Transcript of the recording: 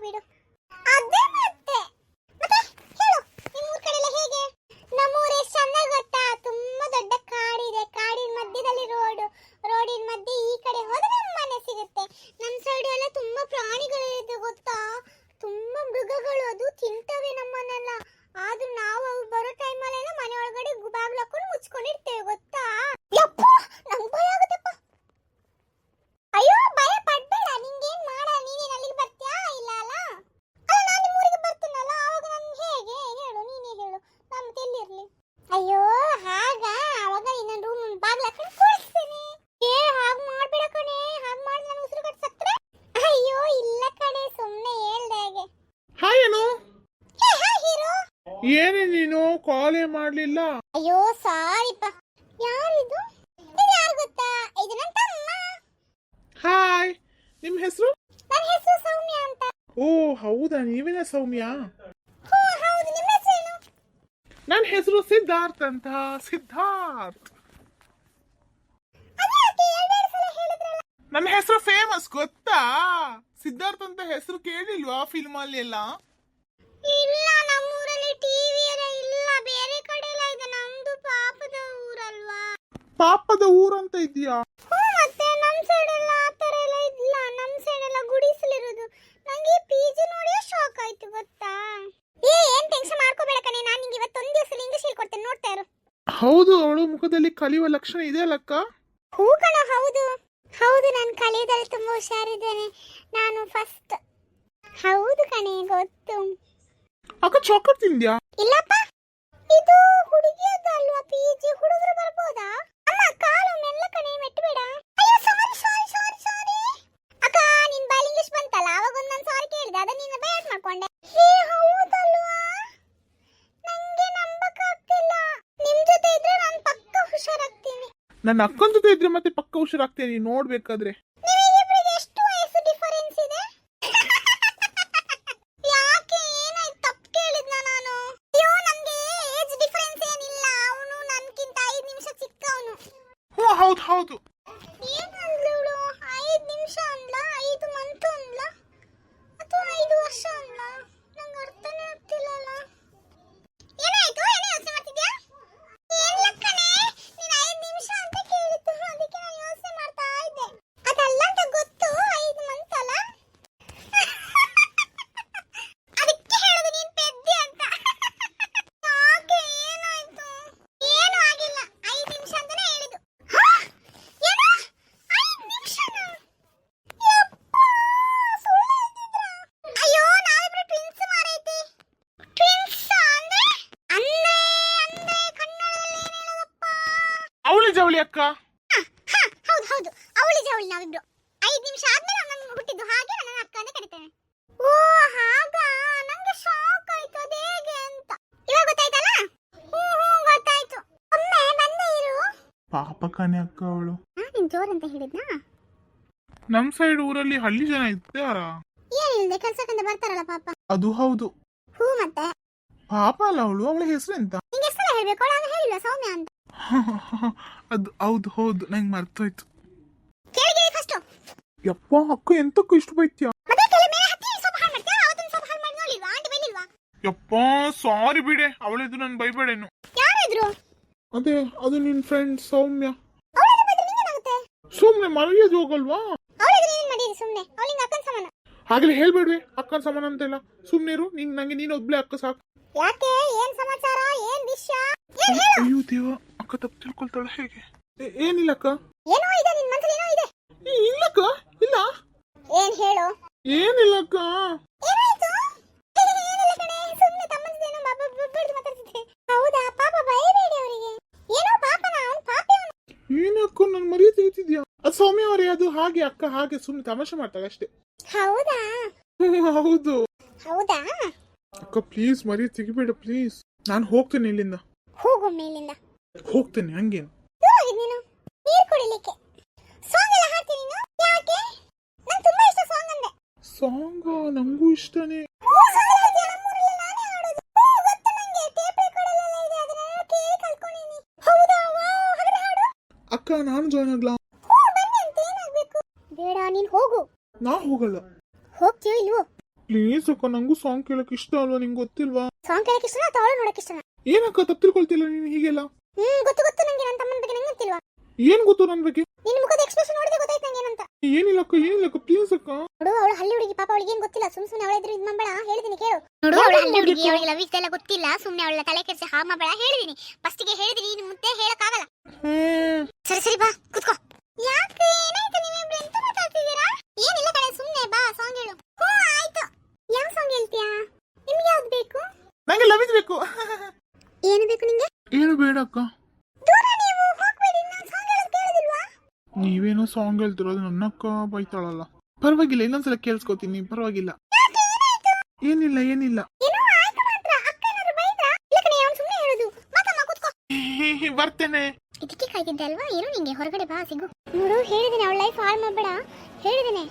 ಬಿಡು ಅದೇ ಮತ್ತೆ ಮತ್ತೆ ಹೇಳು ನಿಮ್ಮ ಊರ್ ಕಡೆ ಎಲ್ಲ ಹೇಗೆ ನಮ್ಮೂರು ಎಷ್ಟು ಚಂದ ಗೊತ್ತಾ ತುಂಬಾ ದೊಡ್ಡ ಕಾಡಿದೆ ಕಾಡಿನ ಮಧ್ಯದಲ್ಲಿ ರೋಡ್ ರೋಡಿನ ಮಧ್ಯೆ ಈ ಕಡೆ ಹೋದ್ರೆ ನಮ್ಮ ಮನೆ ಸಿಗುತ್ತೆ ನಮ್ಮ ಸೈಡ್ ಎಲ್ಲ ತುಂಬಾ ಪ್ರಾಣಿಗಳು ಇದೆ ಗೊತ್ತಾ ತುಂಬಾ ಮೃಗಗಳು ಅದು ತಿಂತವೆ ನಮ್ಮನ್ನೆಲ್ಲ ಆದ್ರೂ ನಾವು ಅವು ಬರೋ ಟೈಮಲ್ಲೆಲ್ಲ ಮನೆ ಒಳಗಡೆ ಗು- ಬಾಗ್ಲು ಹಾಕೊಂಡು ಮುಚ್ಕೊಂಡಿರ್ತೇವೆ ಗೊತ್ತಾ ಯಪ್ಪ ನಂಗ್ ಭಯ ಆಗುತ್ತಪ್ಪ ಅಯ್ಯೋ ಭಯ ಪಡ್ಬೇಡ ನಿಂಗೇನ್ ಮಾಡ ನೀನೇನ್ ಅಲ್ಲಿಗೆ ಬರ್ತೀಯಾ ಇಲ್ಲ ಅಲ್ಲ ಅಲ್ಲ ನಾನು ನಿಮ್ಮ ಊರಿಗೆ ಬರ್ತೀನಲ್ಲ ಆವಾಗ ನನ್ ಹೇಗೆ ಹೇಳು ನೀನೇ ಹೇಳು ನಮ್ಮ ಎಲ್ಲಿರ್ಲಿ ಅಯ್ಯೋ ಹಾಗ ಅವಾಗ ನಿನ್ನ ರೂಮ್ ಬಾಗ್ಲ ಹಾಕೊಂಡು ಕೂರಿಸ್ತೇನೆ ಏ ಹಾಗ್ ಮಾಡ್ಬೇಡ ಕಣೆ ಹಾಗ್ ಮಾಡಿ ನಾನು ಉಸಿರು ಕಟ್ ಸತ್ರೆ ಅಯ್ಯೋ ಇಲ್ಲ ಕಣೆ ಸುಮ್ನೆ ಹೇಳ್ದೆ ಹಾಗೆ hi Anu hey hi hero ಏನೇ ನೀನು ಕಾಲೇ ಮಾಡ್ಲಿಲ್ಲ. ಅಯ್ಯೋ ಸಾರಿಪ್ಪ. ಯಾರಿದು? ಇದು ಯಾರು ಗೊತ್ತಾ? ಇದು ನನ್ನ ತಮ್ಮ. ಹಾಯ್ ನಿಮ್ ಹೆಸರು? ನನ್ನ ಹೆಸರು ಸೌಮ್ಯ ಅಂತ. ಓ ಹೌದಾ? ನೀವೇನ ಸೌಮ್ಯ? ಹ್ಞೂ ಹೌದು. ನಿಮ್ಮ ಹೆಸರೇನು? ನನ್ನ ಹೆಸರು ಸಿದ್ಧಾರ್ಥ್ ಅಂತ. ಸಿದ್ಧಾರ್ಥ್. ನನ್ನ ಹೆಸರು ಫೇಮಸ್ ಗೊತ್ತಾ? ಸಿದ್ಧಾರ್ಥ್ ಅಂತ ಹೆಸರು ಕೇಳಿಲ್ವಾ ಫಿಲ್ಮ್ ಅಲ್ಲಿ ಎಲ್ಲ ಪಾಪದ ಊರಂತ ಇದೆಯಾ ಹ್ಞೂ ಮತ್ತೆ ನಮ್ಮ ಸೈಡ್ ಎಲ್ಲ ಆ ಥರ ಎಲ್ಲ ಇಲ್ಲ. ನಮ್ಮ ಸೈಡ್ ಎಲ್ಲ ಗುಡಿಸಲಿರೋದು. ನಂಗೆ ಪಿ ಜಿ ನೋಡಿ ಶಾಕ್ ಆಯ್ತು ಗೊತ್ತಾ? ಏ ಏನ್ ಟೆನ್ಷನ್ ಮಾಡ್ಕೋಬೇಡ ಕಣೆ. ನಾನು ನಿಂಗೆ ಇವತ್ತೊಂದು ದಿವಸ ಇಂಗ್ಲಿಷ್ ಹೇಳ್ಕೊಡ್ತೇನೆ. ನೋಡ್ತಾ ಇರು. ಹೌದು ಅವಳು ಮುಖದಲ್ಲಿ ಕಲಿಯುವ ಲಕ್ಷಣ ಇದೆ ಅಲ್ಲಕ್ಕ ಹೂ ಕಣ ಹೌದು. ಹೌದು ನಾನು ಕಲಿಯೋದ್ರಲ್ಲಿ ತುಂಬಾ ಹುಷಾರಿದ್ದೇನೆ. ನಾನು ಫಸ್ಟ್ ಹೌದು ಕಣೆ ಗೊತ್ತು. ಅಕ್ಕ ಚಾಕ್ಲೇಟ್ ತಿಂದ್ಯಾ? ಇಲ್ಲಪ್ಪ. ಇದು ಹುಡುಗಿಯದಲ್ವಾ ಪಿ ಜಿ ಹುಡುಗರು ಬರ್ಬೋದಾ? ನನ್ನ ಅಕ್ಕನ ಜೊತೆ ಇದ್ರೆ ಮತ್ತೆ ಪಕ್ಕ ಹುಷಾರಾಗ್ತೇನೆ ನೀನ್. ನೋಡ್ಬೇಕಾದ್ರೆ ಹೌದು ಎಷ್ಟು ವಯಸ್ಸು ಡಿಫರೆನ್ಸ್ ಇದೆ ಯಾಕೆ ಏನಾಯ್ತು ತಪ್ಪು ಕೇಳಿದ್ನ ನಾನು ಅಯ್ಯೋ ನಮ್ಗೆ ಏಜ್ ಡಿಫರೆನ್ಸ್ ಏನಿಲ್ಲ ಅವನು ನನ್ಕಿಂತ ಐದು ನಿಮಿಷ ಚಿಕ್ಕವನು ಹ್ಞೂ ಹೌದು ಹೌದು ಏನಂದ್ಲು ಇವಳು ಐದು ನಿಮಿಷ ಅಂದ್ಲ ಐದು ಮಂತ್ ಅಂದ್ಲ ಅಥವಾ ಐದು ವರ್ಷ ಅಂದ್ಲ ನಂಗೆ ಅರ್ಥನೇ ಆಗ್ತಿಲ್ಲಲ್ಲ ಏನಾಯ್ತು ಏನೇ ಯೋಚನೆ ಮಾಡ್ತಿದ್ಯಾ ಏನಿಲ್ಲ ಕಣೆ ನೀನು ಐದು ನಿಮಿಷ ಅಂತ ಕೇಳಿತ್ತು ಅದಕ್ಕೆ ನಾನು ಯೋಚನೆ ಮಾಡ್ತಾ ಇದ್ದೆ ಅದಲ್ಲ ಅಂತ ಗೊತ್ತು ಐದು ಮಂತ್ ಅಲ್ಲ ಅದಕ್ಕೆ ಹೇಳುದು ನೀನ್ ಪೆದ್ದಿ ಅಂತ ಯಾಕೆ ಏನಾಯ್ತು ಏನು ಆಗಿಲ್ಲ ಐದು ನಿಮಿಷ ಅಂತಾನೆ ಹೇಳಿದ್ದು ಹಾ? ಏನು? ಐದ್ ನಿಮಿಷನಾ? ಯಪ್ಪಾ, ಸುಳ್ಳು ಹೇಳ್ತಿದ್ರಾ? ಅಯ್ಯೋ ನಾವಿಬ್ರು ಟ್ವಿನ್ಸ್ ಮಾರೈತಿ ಟ್ವಿನ್ಸ್ ಅಂದ್ರೆ ಅಂದ್ರೆ ಅಂದ್ರೆ ಕನ್ನಡದಲ್ಲಿ ಏನ್ ಹೇಳೋದಪ್ಪ ಅವಳಿ ಜವಳಿ ಅಕ್ಕ ಹ, ಹ, ಹೌದು ಹೌದು. ಅವಳು ಜವಳಿ ನಾವಿಬ್ರು. ಐದು ನಿಮಿಷ ಆದ್ಮೇಲೆ ನನ್ನ ಹುಟ್ಟಿದ್ದು ಹಾಗೆ ನನ್ನ ಅಕ್ಕ ಅಂತ ಕರಿತೇನೆ. ಓ ಹಾಗ? ನಂಗೆ ಶಾಕ್ ಆಯ್ತು ಅದ್ ಹೇಗೆ ಅಂತ. ಇವಾಗ ಗೊತ್ತಾಯ್ತಲ್ಲ? ಹ್ಞೂ ಹ್ಞೂ ಗೊತ್ತಾಯ್ತು. ಒಮ್ಮೆ ನನ್ನ ಇರು. ಪಾಪ ಕಣೆ ಅಕ್ಕ ಅವಳು. ನಾನ್ ನಿನ್ ಜೋರ್ ಅಂತ ಹೇಳಿದ್ನಾ? ನಮ್ ಸೈಡ್ ಊರಲ್ಲಿ ಹಳ್ಳಿ ಜನ ಇದ್ದಾರಾ? ಏನಿಲ್ಲದೆ ಕೆಲ್ಸಕ್ಕಂತ ಬರ್ತಾರಲ್ಲ ಪಾಪ. ಅದು ಹೌದು. ಹೂ ಮತ್ತೆ. ಪಾಪ ಅಲ್ಲ ಅವಳು ಅವಳ ಹೆಸರೆಂತ ನಿಂಗೆ ಹೆಸರು ಹೇಳ್ಬೇಕು? ಅವಳು ಆಗ ಹೇಳಿಲ್ಲ ಸೌಮ್ಯ ಅಂತ? ಅದು ಹೌದು ಹೌದು. ನಂಗೆ ಮರ್ತೋಯ್ತು ಯಪ್ಪ ಅಕ್ಕ ಎಂತಕ್ಕೂ ಇಷ್ಟು ಬೈತ್ಯ? ಯಪ್ಪ ಸಾರಿ ಬಿಡೆ. ಅವಳಿದು ನನ್ ಬೈಬೇಡೇನು. ಅದೇ ಅದು ನಿನ್ ಫ್ರೆಂಡ್ ಸೌಮ್ಯ. ಸುಮ್ನೆ ಮರ್ಯಾದೆ ಹೋಗಲ್ವಾ? ಆಗ್ಲಿ ಹೇಳ್ಬೇಡ್ವಿ. ಅಕ್ಕನ ಸಮಾನ ಅಂತ ಇಲ್ಲ. ಸಮಾನ ಇರು. ನಿಂಗ್ ನಂಗೆ ನೀನ್ ಒಬ್ಳೆ ಅಕ್ಕ ಸಾಕು. ಯಾಕೆ? ಏನ್ ಸಮಾಚಾರ? ಏನ್ ವಿಷಯ? ಅಯ್ಯೋ ದೇವ ಅಕ್ಕ ತಪ್ಪು ತಿಳ್ಕೊಳ್ತಾಳೆ ಹೇಗೆ? ಏ- ಏನಿಲ್ಲ ಅಕ್ಕ ಏನೋ ಇದೆ ನಿನ್ ಮನ್ಸಲ್ಲಿ ಏನೋ ಇದೆ. ಇಲ್ಲಕ್ಕ ಇಲ್ಲ. ಏನ್ ಹೇಳು? ಏನಿಲ್ಲ ಅಕ್ಕ ಏನಾಯ್ತು ಏನಿಲ್ಲ ಕಣೆ ಸುಮ್ಮನೆ ತಮ್ಮಂದೇನೋ ಬಾಬಾ ಬಿಡ್ದು ಮಾತಾಡ್ತಿದ್ದೆ. ಹೌದಾ ಪಾಪ ಭಯಬೇಡಿ ಅವರಿಗೆ. ಏನೋ ಪಾಪನ ಅವ್ನ್ ಪಾಪಿ ಅವನು. ಏನಕ್ಕ ನನ್ ಮರ್ಯಾದೆ ತೆಗಿತಿದ್ಯಾ ಅದು ಸೌಮ್ಯ ಅವರೇ ಅದು ಹಾಗೆ ಅಕ್ಕ ಹಾಗೆ ಸುಮ್ಮನೆ ತಮಾಷೆ ಮಾಡ್ತಾಳೆ ಅಷ್ಟೇ. ಹೌದಾ? ಹೌದು. ಹೌದಾ? ಅಕ್ಕ ಪ್ಲೀಸ್ ಮರ್ಯಾದೆ ತೆಗಿಬೇಡ ಪ್ಲೀಸ್ ನಾನು ಹೋಗ್ತೀನಿ ಇಲ್ಲಿಂದ. ಹೋಗು ಮೇಲಿಂದ. ಹೋಗ್ತೇನೆ ಹಂಗೇನು? ದೂರ ಹೋಗಿದ್ ನೀನು? ನೀರ್ ಕುಡಿಲಿಕ್ಕೆ. ಸಾಂಗ್ ಎಲ್ಲ ಹಾಡ್ತೀನಿ ನೀನು? ಯಾಕೆ? ನಂಗೆ ತುಂಬಾ ಇಷ್ಟ ಸಾಂಗ್ ಅಂದೆ. ಸಾಂಗ್ ನಂಗೂ ಇಷ್ಟನೇ. ಅಕ್ಕ ನಾನು ಜಾಯ್ನ್ ಆಗ್ಲಾ? ಬೇಡ ನೀನ್ ಹೋಗು. ನಾ ಹೋಗಲ್ಲ. ಹೋಗ್ತೀಯೋ ಇಲ್ವೋ? ಪ್ಲೀಸ್ ಅಕ್ಕ ನಂಗೂ ಸಾಂಗ್ ಕೇಳಕ್ ಇಷ್ಟ ಅಲ್ವಾ? ನಿಂಗೆ ಗೊತ್ತಿಲ್ವಾ? ಸಾಂಗ್ ಕೇಳಕ್ ಇಷ್ಟನಾ? ಅಥವಾ ಅವಳು ನೋಡಕ್ ಇಷ್ಟನಾ? ಏನಕ್ಕ ತಪ್ಪು ತಿಳ್ಕೊಳ್ತಿಲ್ಲ ನೀನು ಹೀಗೆಲ್ಲ? ಹ್ಮ್ ಗೊತ್ತು ಗೊತ್ತು ನಂಗೆ ನನ್ನ ತಮ್ಮನ ಬಗ್ಗೆ ನಂಗೆ ಗೊತ್ತಿಲ್ವಾ? ಏನ್ ಗೊತ್ತು ನನ್ ಬಗ್ಗೆ? ನಿನ್ ಮುಖದ ಎಕ್ಸ್ಪ್ರೆಷನ್ ನೋಡಿದ್ರೆ ಗೊತ್ತಾಯ್ತು ನಂಗೆ ಏನಂತ. ಏನಿಲ್ಲ ಅಕ್ಕ ಏನಿಲ್ಲ ಅಕ್ಕ ಪ್ಲೀಸ್ ಅಕ್ಕ. ನೋಡು ಅವಳು ಹಳ್ಳಿ ಹುಡುಗಿ ಪಾಪ ಅವಳಿಗೆ ಏನ್ ಗೊತ್ತಿಲ್ಲ. ಸುಮ್ ಸುಮ್ನೆ ಅವಳ ಎದುರು ಇದ್ ಮಾಡ್ಬೇಡ ಹೇಳಿದಿನಿ ಕೇಳು. ನೋಡು ಅವಳ ಹಳ್ಳಿ ಹುಡುಗಿ ಅವಳಿಗೆ ಲವ್ ಎಲ್ಲ ಗೊತ್ತಿಲ್ಲ. ಸುಮ್ನೆ ಅವಳ ತಲೆ ಕೆಡಿಸಿ ಹಾ ಹೇಳಿದಿನಿ. ಹೇಳಿದೀನಿ ಫಸ್ಟಿಗೆ ಹೇಳಿದೀನಿ ಇನ್ನು ಮುಂದೆ ಹೇಳಕ್ಕಾಗಲ್ಲ. ಹ್ಮ್. ಸರಿ ಸರಿ ಬಾ ಕುತ್ಕೋ ಯಾಕೆ ಏನಾಯ್ತು ನೀವಿಬ್ರು ಎಂತ ಮಾತಾಡ್ತಿದ್ದೀರಾ ಏನಿಲ್ಲ ಕಡೆ ಸುಮ್ನೆ ಬಾ ಸಾಂಗ್ ಹೇಳು ಹ್ಞೂ ಆಯ್ತು ಯಾವ ಸಾಂಗ್ ಹೇಳ್ತೀಯಾ ನಿಮ್ಗೆ ಯಾವ್ದು ಬೇಕು ನಂಗೆ ಲವ್ ಬೇಕು ಏನು ಬೇಕು ನಿಂಗೆ ಏನು ಬೇಡ ಅಕ್ಕ ನೀವೇನೋ ಸಾಂಗ್ ಹೇಳ್ತಿರೋದು ನನ್ನಕ್ಕ ಬೈತಾಳಲ್ಲ. ಪರವಾಗಿಲ್ಲ ಇನ್ನೊಂದ್ಸಲ ಕೇಳಿಸ್ಕೊತೀನಿ ಪರವಾಗಿಲ್ಲ. ಏನಿಲ್ಲ ಏನಿಲ್ಲ. ಬರ್ತೇನೆ. ಇದಕ್ಕೆ ಕಾಯ್ತಿದ್ದೆ ಅಲ್ವಾ? ಏನು ನಿಂಗೆ ಹೊರಗಡೆ ಬಾ ಸಿಗು. ನೋಡು ಹೇಳಿದ್ದೀನಿ ಅವಳ ಲೈಫ್ ಹಾಳು ಮಾಡಬೇಡ. ಹೇಳಿದ್ದೀನಿ